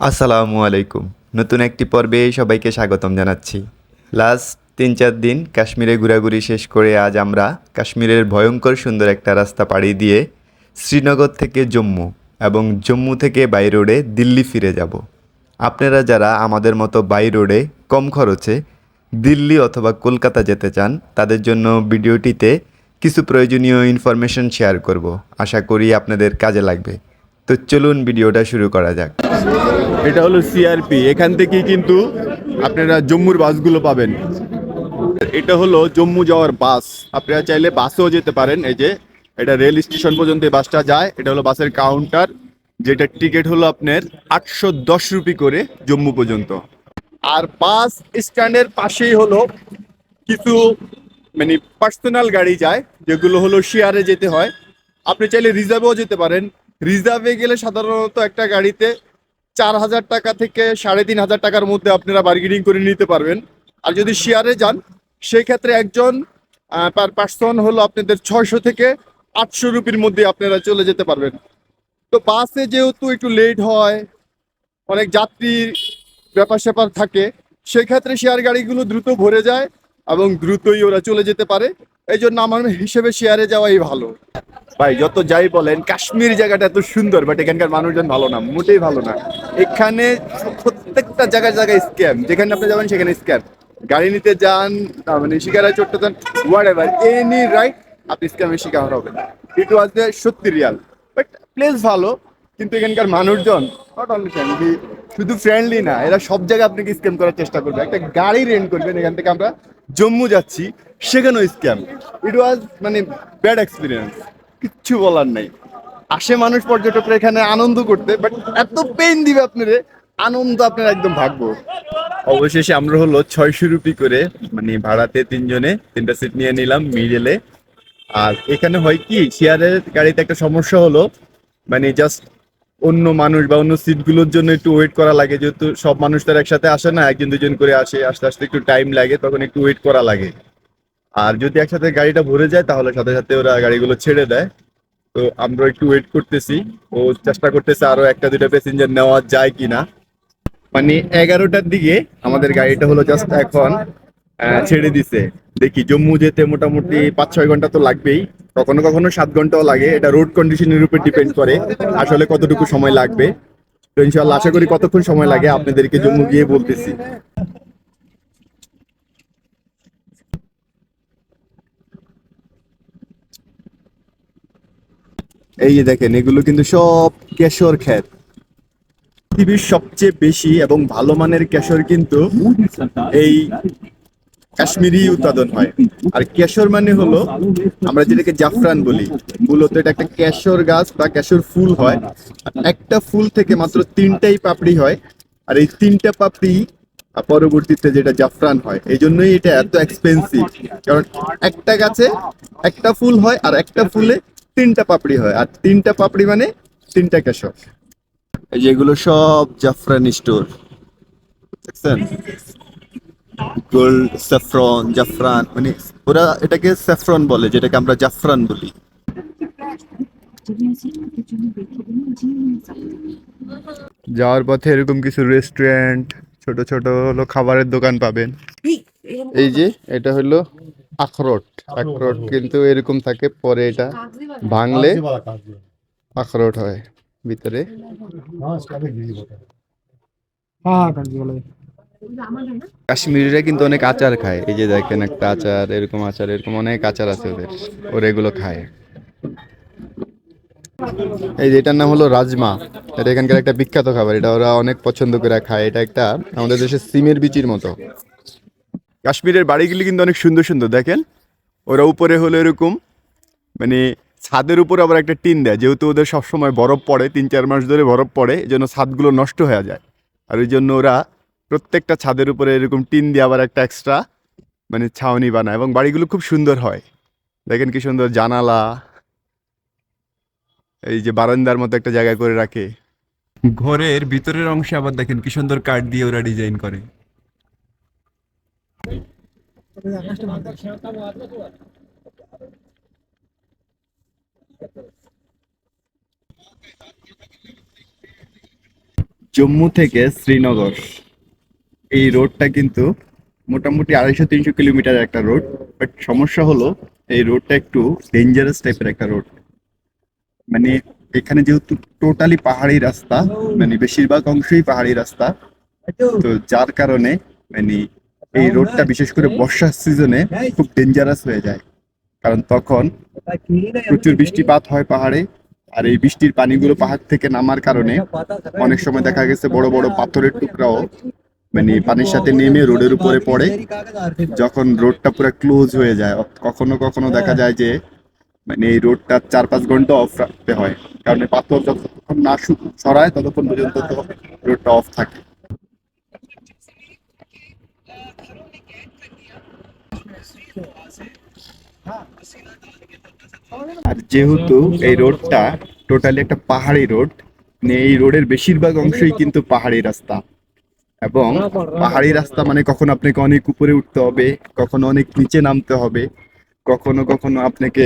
আসসালামু আলাইকুম। নতুন একটি পর্বে সবাইকে স্বাগতম জানাচ্ছি। লাস্ট তিন চার দিন কাশ্মীরে ঘোরাঘুরি শেষ করে আজ আমরা কাশ্মীরের ভয়ঙ্কর সুন্দর একটা রাস্তা পাড়ি দিয়ে শ্রীনগর থেকে জম্মু এবং জম্মু থেকে বাই রোডে দিল্লি ফিরে যাব। আপনারা যারা আমাদের মতো বাই রোডে কম খরচে দিল্লি অথবা কলকাতা যেতে চান, তাদের জন্য ভিডিওটিতে কিছু প্রয়োজনীয় ইনফরমেশন শেয়ার করব। আশা করি আপনাদের কাজে লাগবে। তো চলুন ভিডিওটা শুরু করা যাক। এটা হলো সিআরপি এখান থেকেই কিন্তু আপনারা জম্মুর বাসগুলো পাবেন। এটা হলো জম্মু যাওয়ার বাস। আপনারা চাইলে বাসেও যেতে পারেন। এই যে, এটা রেল স্টেশন পর্যন্ত বাসটা যায়। এটা হলো বাসের কাউন্টার। যেটা টিকিট হলো আপনার আটশো দশ রুপি করে জম্মু পর্যন্ত। আর বাস স্ট্যান্ডের পাশেই হলো কিছু মানে পার্সোনাল গাড়ি যায়, যেগুলো হলো শেয়ারে যেতে হয়। আপনি চাইলে রিজার্ভেও যেতে পারেন। রিজার্ভে গেলে সাধারণত একটা গাড়িতে চার হাজার টাকা থেকে সাড়ে তিন হাজার টাকার মধ্যে আপনারা বার্গেনিং করে নিতে পারবেন। আর যদি শেয়ারে যান সেই ক্ষেত্রে একজন পার পার্সন হলো আপনাদের ছয়শো থেকে আটশো রুপির মধ্যে আপনারা চলে যেতে পারবেন। তো বাসে যেহেতু একটু লেট হয়, অনেক যাত্রীর ব্যাপার স্যাপার থাকে, সেক্ষেত্রে শেয়ার গাড়িগুলো দ্রুত ভরে যায় এবং দ্রুতই ওরা চলে যেতে পারে। এই জন্য আমার হিসেবে শেয়ারে যাওয়াই ভালো। ভাই, যত যাই বলেন, কাশ্মীর জায়গাটা এত সুন্দর বাট এখানকার মানুষজন ভালো না, মোটেই ভালো না। এখানে প্রত্যেকটা জায়গায় জায়গায় স্ক্যাম যেখানে আপনি যাবেন সেখানে স্ক্যাম গাড়ি নিতে যান মানে শিকারে চড়তে যান হোয়াট এভার এনি রাইট আপনি স্ক্যামের শিকার হবেন। ইট ওয়াজ দ্য সত্যি রিয়াল বাট প্লেস ভালো, কিন্তু এখানকার মানুষজন নট অনলি ফ্রেন্ডলি শুধু ফ্রেন্ডলি না, এরা সব জায়গায় আপনাকে স্ক্যাম করার চেষ্টা করবে। একটা গাড়ি রেন্ট করবেন, এখান থেকে আমরা জম্মু যাচ্ছি, সেখানেও স্ক্যাম ইট ওয়াজ মানে ব্যাড এক্সপিরিয়েন্স কিচ্ছু বলার নাই। আসে মানুষ পর্যটকরা এখানে আনন্দ করতে বাট এত পেন দিবে আপনারে, আনন্দ আপনার একদম ভাগবো অবশেষে আমরা হলো ছয়শো রুপি করে মানে ভাড়াতে তিনজনে তিনটা সিট নিয়ে নিলাম মিডেলে আর এখানে হয় কি শেয়ারের গাড়িতে একটা সমস্যা হলো মানে জাস্ট অন্য মানুষ বা অন্য সিটগুলোর জন্য একটু ওয়েট করা লাগে। যেহেতু সব মানুষ তার একসাথে আসে না, একজন দুজন করে আসে, আস্তে আস্তে একটু টাইম লাগে, তখন একটু ওয়েট করা লাগে। আর যদি একসাথে গাড়িটা ভরে যায়, তাহলে সাথে সাথে ওরা গাড়িগুলো ছেড়ে দেয়। তো আমরা একটু ওয়েট করতেছি। ও চেষ্টা করতেছে আরও একটা দুটা প্যাসেঞ্জার নেওয়া যায় কিনা। মানে এগারোটার দিকে আমাদের গাড়িটা হলো জাস্ট এখন। ছেড়ে দিছে। দেখি, জম্মু যেতে মোটামুটি পাঁচ ছয় ঘণ্টা তো লাগবেই। কখনো কখনো সাত ঘন্টাও লাগে। এটা রোড কন্ডিশনের উপর ডিপেন্ড করে আসলে কতটুকু সময় লাগবে। ইনশাল্লাহ আশা করি কতক্ষণ সময় লাগে আপনাদেরকে জম্মু গিয়ে বলতেছি। এই যে দেখেন, এগুলো কিন্তু সব কেশর ক্ষেত। পৃথিবীর সবচেয়ে বেশি এবং ভালো মানের কেশর কিন্তু এই কাশ্মীরি উৎপাদন হয়। আর কেশর মানে হলো আমরা যেটাকে জাফরান বলি। মূলত এটা একটা কেশর গাছ বা কেশর ফুল হয়। একটা ফুল থেকে মাত্র তিনটাই পাপড়ি হয়। আর এই তিনটা পাপড়ি পরবর্তীতে যেটা জাফরান হয় এই জন্যই এটা এত এক্সপেন্সিভ কারণ একটা গাছে একটা ফুল হয় আর একটা ফুলে তিনটা পাপড়ি হয়। আর তিনটা পাপড়ি মানে তিনটা কেশর। এই যে এগুলো সব জাফরান স্টোর। দেখছেন? গোল্ড স্যাফরন জাফরান মানে ওরা এটাকে স্যাফরন বলে যেটাকে আমরা জাফরান বলি। যাওয়ার পথে এরকম কিছু রেস্টুরেন্ট ছোট ছোট হলো খাবারের দোকান পাবেন। এই যে এটা হলো আখরোট। আখরোট কিন্তু এরকম থাকে পরে এটা ভাঙলে আখরোট হয় ভিতরে। কাশ্মীরিরা কিন্তু অনেক আচার খায়। এই যে দেখেন একটা আচার, এরকম আচার, এরকম অনেক আচার আছে ওদের। ওরা এগুলো খায়। এই যে এটার নাম হলো রাজমা। এটা এখানকার একটা বিখ্যাত খাবার। এটা ওরা অনেক পছন্দ করে খায়। এটা একটা আমাদের দেশের সিমের বিচির মতো। কাশ্মীরের বাড়িগুলি কিন্তু অনেক সুন্দর সুন্দর। দেখেন, ওরা উপরে হলো এরকম মানে ছাদের উপর আবার একটা টিন দেয়। যেহেতু ওদের সবসময় বরফ পড়ে, তিন চার মাস ধরে বরফ পড়ে এই জন্য ছাদগুলো নষ্ট হয়ে যায়। আর ওই জন্য ওরা প্রত্যেকটা ছাদের উপরে এরকম টিন দিয়ে আবার একটা এক্সট্রা মানে ছাউনি বানায় এবং বাড়িগুলো খুব সুন্দর হয়। দেখেন কি সুন্দর জানালা। এই যে বারান্দার মতো একটা জায়গা করে রাখে। ঘরের ভিতরের অংশে আবার দেখেন কি সুন্দর কাঠ দিয়ে ওরা ডিজাইন করে। জম্মু থেকে শ্রীনগর। এই রোডটা কিন্তু মোটামুটি আড়াইশো, তিনশো কিলোমিটার একটা রোড, বাট সমস্যা হলো এই রোডটা একটু ডেঞ্জারাস টাইপের একটা রোড। মানে এখানে যেহেতু টোটালি পাহাড়ি রাস্তা মানে বেশিরভাগ অংশই পাহাড়ি রাস্তা, তো যার কারণে মানে এই রোডটা বিশেষ করে বর্ষার সিজনে খুব ডেঞ্জারাস হয়ে যায়। কারণ তখন প্রচুর বৃষ্টিপাত হয় পাহাড়ে, আর এই বৃষ্টির পানিগুলো পাহাড় থেকে নামার কারণে অনেক সময় দেখা গেছে বড় বড় পাথরের টুকরাও মানে পানির সাথে নেমে রোডের উপরে পড়ে, যখন রোডটা পুরো ক্লোজ হয়ে যায় কখনো কখনো দেখা যায় যে মানে এই রোডটা চার পাঁচ ঘণ্টা অফ রাখতে হয়। কারণ পাথর যতক্ষণ না সরায়, ততক্ষণ পর্যন্ত তো রোডটা অফ থাকে। আর যেহেতু এই রোডটা টোটালি একটা পাহাড়ি রোড এই রোডের বেশিরভাগ অংশই কিন্তু পাহাড়ি রাস্তা। এবং পাহাড়ি রাস্তা মানে কখনো আপনাকে অনেক উপরে উঠতে হবে কখনো অনেক নিচে নামতে হবে কখনো কখনো আপনাকে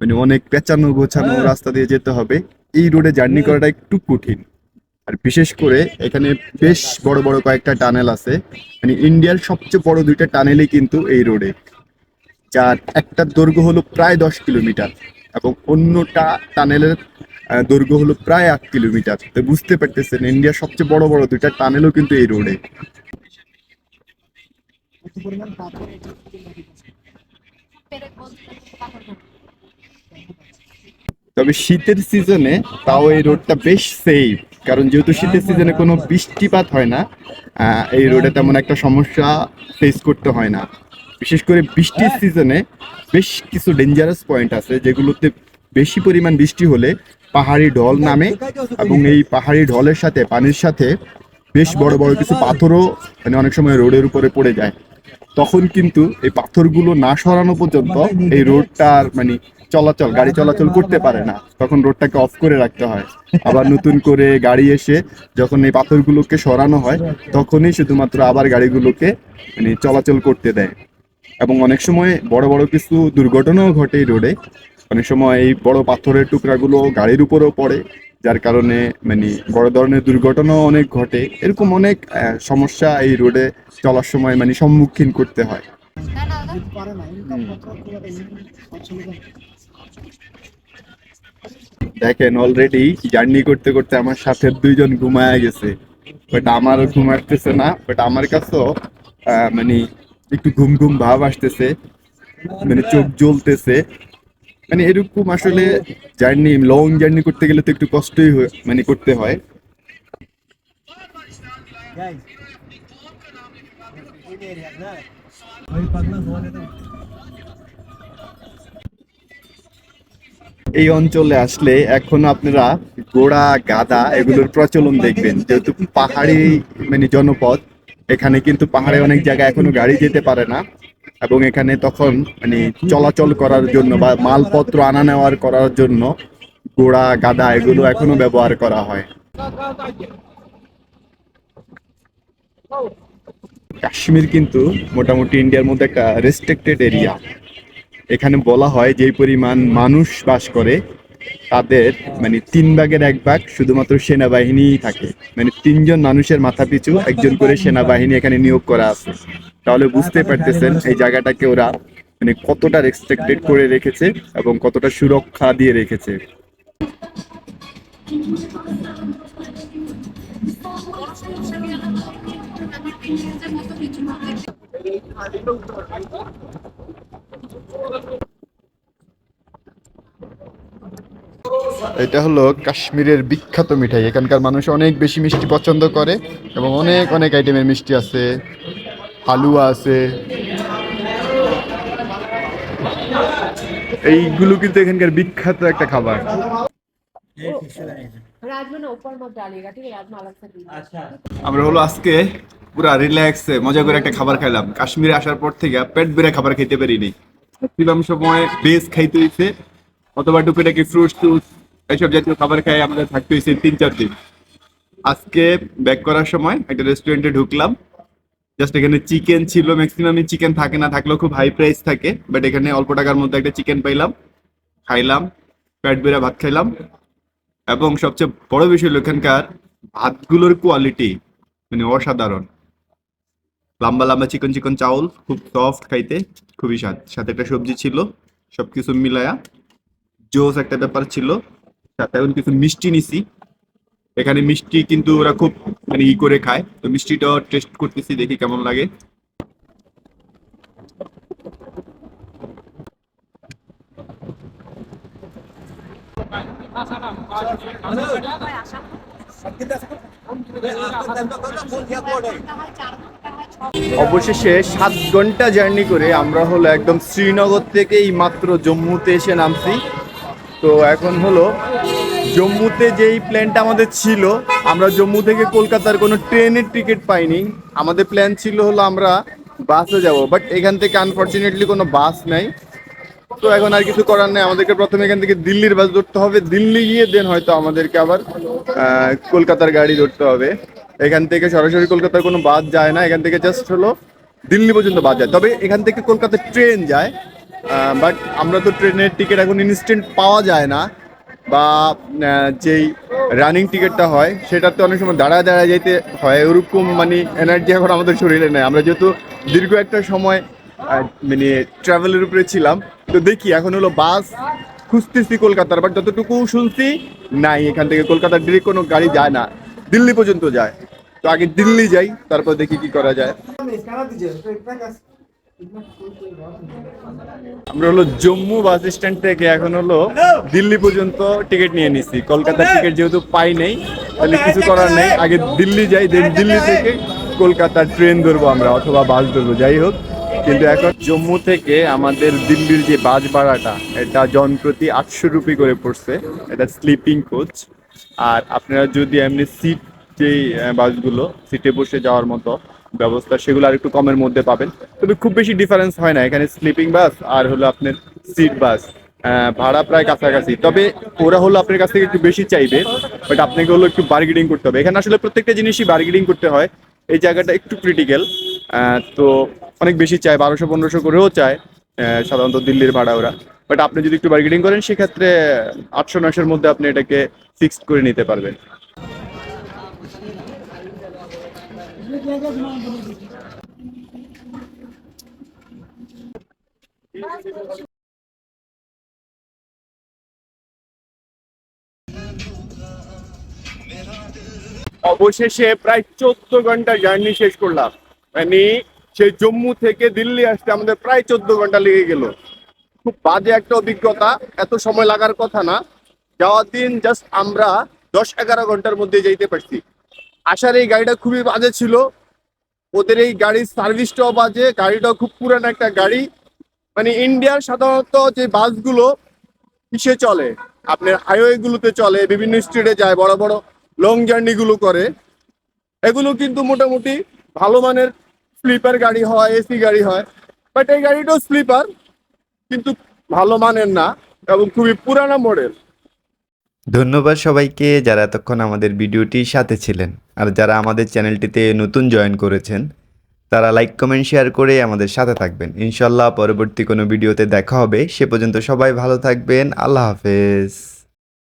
মানে অনেক পেঁচানো গোছানো রাস্তা দিয়ে যেতে হবে। এই রোডে জার্নি করাটা একটু কঠিন। আর বিশেষ করে এখানে বেশ বড় বড় কয়েকটা টানেল আছে। মানে ইন্ডিয়ার সবচেয়ে বড় দুইটা টানেলই কিন্তু এই রোডে যার একটা দৈর্ঘ্য হলো প্রায় দশ কিলোমিটার এবং অন্যটা টানেলের দৈর্ঘ্য হলো প্রায় আট কিলোমিটার। তো বুঝতে পারতেছেন, ইন্ডিয়ার সবচেয়ে বড় বড় দুইটা টানেলও কিন্তু এই রোডে। তবে শীতের সিজনে তাও এই রোডটা বেশ সেফ কারণ যেহেতু শীতের সিজনে কোনো বৃষ্টিপাত হয় না এই রোডে তেমন একটা সমস্যা ফেস করতে হয় না। বিশেষ করে বৃষ্টির সিজনে বেশ কিছু ডেঞ্জারাস পয়েন্ট আছে, যেগুলোতে বেশি পরিমাণ বৃষ্টি হলে পাহাড়ি ঢল নামে এবং এই পাহাড়ি ঢলের সাথে, পানির সাথে বেশ বড় বড় কিছু পাথরও মানে অনেক সময় রোডের উপরে পড়ে যায়। তখন কিন্তু এই পাথরগুলো না সরানো পর্যন্ত এই রোডটার মানে চলাচল, গাড়ি চলাচল করতে পারে না। তখন রোডটাকে অফ করে রাখতে হয়। আবার নতুন করে গাড়ি এসে যখন এই পাথরগুলোকে সরানো হয়, তখনই শুধুমাত্র আবার গাড়িগুলোকে মানে চলাচল করতে দেয়। এবং অনেক সময় বড় বড় কিছু দুর্ঘটনাও ঘটে এই রোডে। অনেক সময় এই বড় পাথরের টুকরাগুলো গাড়ির উপরেও পড়ে, যার কারণে মানে বড় ধরনের দুর্ঘটনাও অনেক ঘটে। এরকম অনেক সমস্যা এই রোডে চলার সময় মানে সম্মুখীন করতে হয়। দেখেন অলরেডি জার্নি করতে করতে আমার সাথে দুইজন ঘুমায় গেছে। বাট আমার ঘুম আসতেছে না বাট আমার কাছেও মানে একটু ঘুম ঘুম ভাব আসতেছে মানে চোখ জ্বলতেছে। মানে এরকম আসলে জার্নি লং জার্নি করতে গেলে তো একটু কষ্টই মানে করতে হয়। এই অঞ্চলে আসলে এখন আপনারা গোড়া গাদা এগুলোর প্রচলন দেখবেন। যেহেতু পাহাড়ি মানে জনপদ, এখানে কিন্তু পাহাড়ে অনেক জায়গায় এখনও গাড়ি যেতে পারে না। এবং এখানে তখন মানে চলাচল করার জন্য বা মালপত্র আনা নেওয়ার করার জন্য ঘোড়া গাদা এগুলো এখনও ব্যবহার করা হয়। কাশ্মীর কিন্তু মোটামুটি ইন্ডিয়ার মধ্যে একটা রেস্ট্রিক্টেড এরিয়া এখানে বলা হয় যে পরিমাণ মানুষ বাস করে, তাদের মানে তিন ভাগের এক ভাগ শুধুমাত্র সেনাবাহিনীই থাকে। মানে তিনজন মানুষের মাথা পিছু একজন করে সেনাবাহিনী এখানে নিয়োগ করা আছে। তাহলে বুঝতে পারতেছেন এই জায়গাটাকে ওরা মানে কতটা রেস্ট্রিক্টেড করে রেখেছে এবং কতটা সুরক্ষা দিয়ে রেখেছে। এটা হলো কাশ্মীরের বিখ্যাত মিঠাই। এখানকার মানুষ অনেক বেশি মিষ্টি পছন্দ করে এবং অনেক অনেক আইটেমের মিষ্টি আছে। হালুয়া আছে। এইগুলো কিন্তু এখানকার বিখ্যাত একটা খাবার। আচ্ছা। আমরা হলো আজকে পুরা রিল্যাক্সে মজা করে একটা খাবার খাইলাম। কাশ্মীরে আসার পর থেকে পেট ভরে খাবার খেতে পারিনি। ছিলাম সময় ভেজ খাইতে হয়েছে অথবা টুপিটাকে ফ্রুটস টুস এইসব জাতীয় খাবার খাই আমাদের থাকতে হয়েছে তিন চার দিন। আজকে ব্যাক করার সময় একটা রেস্টুরেন্টে ঢুকলাম। জাস্ট এখানে চিকেন ছিল ম্যাক্সিমামই চিকেন থাকে না, থাকলেও খুব হাই প্রাইস থাকে বাট এখানে অল্প টাকার মধ্যে একটা চিকেন পাইলাম, খাইলাম, পেট বেড়ে ভাত খাইলাম, এবং সবচেয়ে বড় বিষয় হলো এখানকার ভাতগুলোর কোয়ালিটি মানে অসাধারণ। লম্বা লম্বা চিকন চিকন চাউল, খুব সফট খাইতে, খুবই স্বাদ। সাথে একটা সবজি ছিল, সবকিছু মিলায়া, জোস একটা ব্যাপার ছিল, সাথে এখন কিছু মিষ্টি নিছি এখানে মিষ্টি কিন্তু ওরা খুব মানে ই করে খায়। তো মিষ্টিটাও টেস্ট করতেছি, দেখি কেমন লাগে। অবশেষে সাত ঘণ্টা জার্নি করে আমরা হলো একদম শ্রীনগর থেকে এই মাত্র জম্মুতে এসে নামছি। তো এখন হলো জম্মুতে যেই প্ল্যানটা আমাদের ছিল, আমরা জম্মু থেকে কলকাতার কোনো ট্রেনের টিকিট পাইনি। আমাদের প্ল্যান ছিল হলো আমরা বাসে যাব বাট এখান থেকে আনফর্চুনেটলি কোনো বাস নাই। তো এখন আর কিছু করার নেই, আমাদেরকে প্রথমে এখান থেকে দিল্লির বাস ধরতে হবে। দিল্লি গিয়ে দেন হয়তো আমাদেরকে আবার কলকাতার গাড়ি ধরতে হবে। এখান থেকে সরাসরি কলকাতার কোনো বাস যায় না, এখান থেকে জাস্ট হলো দিল্লি পর্যন্ত বাস যায়। তবে এখান থেকে কলকাতার ট্রেন যায় বাট আমরা তো ট্রেনের টিকিট এখন ইনস্ট্যান্ট পাওয়া যায় না। বা যেই রানিং টিকিটটা হয় সেটাতে অনেক সময় দাঁড়ায় দাঁড়ায় যেতে হয়। ওরকম মানে এনার্জি এখন আমাদের শরীরে নেই। আমরা যেহেতু দীর্ঘ একটা সময় মানে ট্রাভেলের উপরে ছিলাম, তো দেখি এখন হলো বাস খুঁজতেছি কলকাতার। বাট যতটুকু শুনছি, নাই। এখান থেকে কলকাতার ডিরেক্ট কোনো গাড়ি যায় না। দিল্লি পর্যন্ত যায়। তো আগে দিল্লি যাই, তারপর দেখি কি করা যায়। আমরা হলো জম্মু বাস স্ট্যান্ড থেকে এখন হলো দিল্লি পর্যন্ত টিকিট নিয়ে নিছি। কলকাতার টিকিট যেহেতু পাই নাই তাহলে কিছু করার নেই। আগে দিল্লি যাই দেন দিল্লি থেকে কলকাতার ট্রেন ধরবো আমরা অথবা বাস ধরবো যাই হোক। কিন্তু এখন জম্মু থেকে আমাদের দিল্লির যে বাস ভাড়াটা এটা জন প্রতি আটশো রুপি করে পড়ছে। এটা স্লিপিং কোচ আর আপনারা যদি এমনি সিট যেই বাসগুলো সিটে বসে যাওয়ার মতো ব্যবস্থা, সেগুলো আর একটু কমের মধ্যে পাবেন। তবে খুব বেশি ডিফারেন্স হয় না, এখানে স্লিপিং বাস আর হলো আপনার সিট বাস ভাড়া প্রায় কাছাকাছি। তবে ওরা হলো আপনার কাছ থেকে একটু বেশি চাইবে বাট আপনাকে হলো একটু বার্গেনিং করতে হবে। এখানে আসলে প্রত্যেকটা জিনিসই বার্গেনিং করতে হয়, এই জায়গাটা একটু ক্রিটিক্যাল তো অনেক বেশি চায়, বারোশো, পনেরোশো করেও চায় সাধারণত দিল্লির ভাড়া ওরা। বাট আপনি যদি একটু বার্গেনিং করেন, সেক্ষেত্রে আটশো, নয়শোর মধ্যে আপনি এটাকে ফিক্সড করে নিতে পারবেন। অবশেষে প্রায় চোদ্দ ঘণ্টা জার্নি শেষ করলাম। মানে সে জম্মু থেকে দিল্লি আসতে আমাদের প্রায় চোদ্দ ঘণ্টা লেগে গেল। খুব বাজে একটা অভিজ্ঞতা, এত সময় লাগার কথা না। যাওয়ার দিন জাস্ট আমরা দশ এগারো ঘণ্টার মধ্যে যাইতে পারছি। আসার এই গাড়িটা খুবই বাজে ছিল। ওদের এই গাড়ির সার্ভিসটাও বাজে, গাড়িটাও খুব পুরানো একটা গাড়ি। মানে ইন্ডিয়ার সাধারণত যে বাসগুলো কিসে চলে? আপনার হাইওয়ে গুলোতে চলে, বিভিন্ন স্ট্রিটে যায়, বড় বড় লং জার্নি গুলো করে। এগুলো কিন্তু মোটামুটি ভালো মানের স্লিপার গাড়ি হয় এসি গাড়ি হয়। বাট এই গাড়িটাও স্লিপার কিন্তু ভালো মানের না এবং খুবই পুরানা মডেল ধন্যবাদ সবাইকে যারা এতক্ষণ আমাদের ভিডিওটির সাথে ছিলেন। আর যারা আমাদের চ্যানেলটিতে নতুন জয়েন করেছেন, তারা লাইক, কমেন্ট, শেয়ার করে আমাদের সাথে থাকবেন। ইনশাল্লাহ পরবর্তী কোনো ভিডিওতে দেখা হবে। সে পর্যন্ত সবাই ভালো থাকবেন। আল্লাহ হাফেজ।